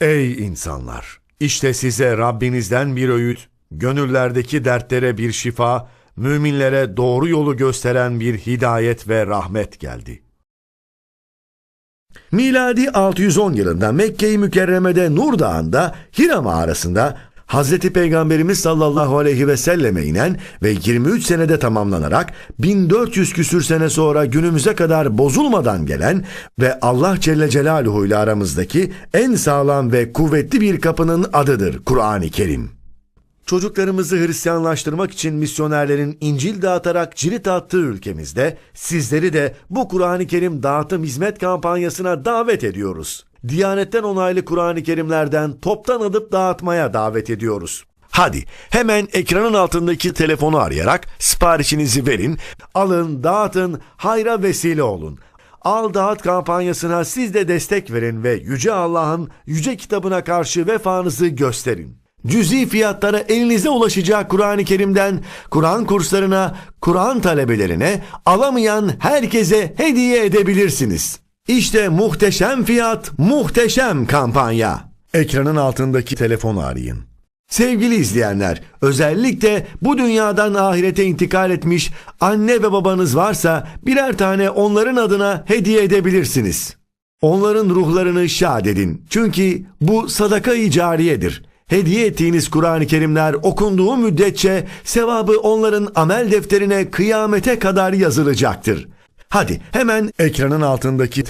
Ey insanlar! İşte size Rabbinizden bir öğüt, gönüllerdeki dertlere bir şifa, müminlere doğru yolu gösteren bir hidayet ve rahmet geldi. Miladi 610 yılında Mekke-i Mükerreme'de Nur Dağı'nda Hira mağarasında Hazreti Peygamberimiz sallallahu aleyhi ve selleme inen ve 23 senede tamamlanarak 1400 küsür sene sonra günümüze kadar bozulmadan gelen ve Allah Celle Celaluhu ile aramızdaki en sağlam ve kuvvetli bir kapının adıdır Kur'an-ı Kerim. Çocuklarımızı Hristiyanlaştırmak için misyonerlerin İncil dağıtarak cirit attığı ülkemizde sizleri de bu Kur'an-ı Kerim dağıtım hizmet kampanyasına davet ediyoruz. Diyanetten onaylı Kur'an-ı Kerimlerden toptan alıp dağıtmaya davet ediyoruz. Hadi hemen ekranın altındaki telefonu arayarak siparişinizi verin, alın, dağıtın, hayra vesile olun. Al Dağıt kampanyasına siz de destek verin ve Yüce Allah'ın yüce kitabına karşı vefanızı gösterin. Cüzi fiyatlara elinize ulaşacak Kur'an-ı Kerim'den Kur'an kurslarına, Kur'an talebelerine alamayan herkese hediye edebilirsiniz. İşte muhteşem fiyat, muhteşem kampanya. Ekranın altındaki telefonu arayın. Sevgili izleyenler, özellikle bu dünyadan ahirete intikal etmiş anne ve babanız varsa birer tane onların adına hediye edebilirsiniz. Onların ruhlarını şad edin. Çünkü bu sadaka-i cariyedir. Hediye ettiğiniz Kur'an-ı Kerimler okunduğu müddetçe sevabı onların amel defterine kıyamete kadar yazılacaktır. Hadi hemen ekranın altındaki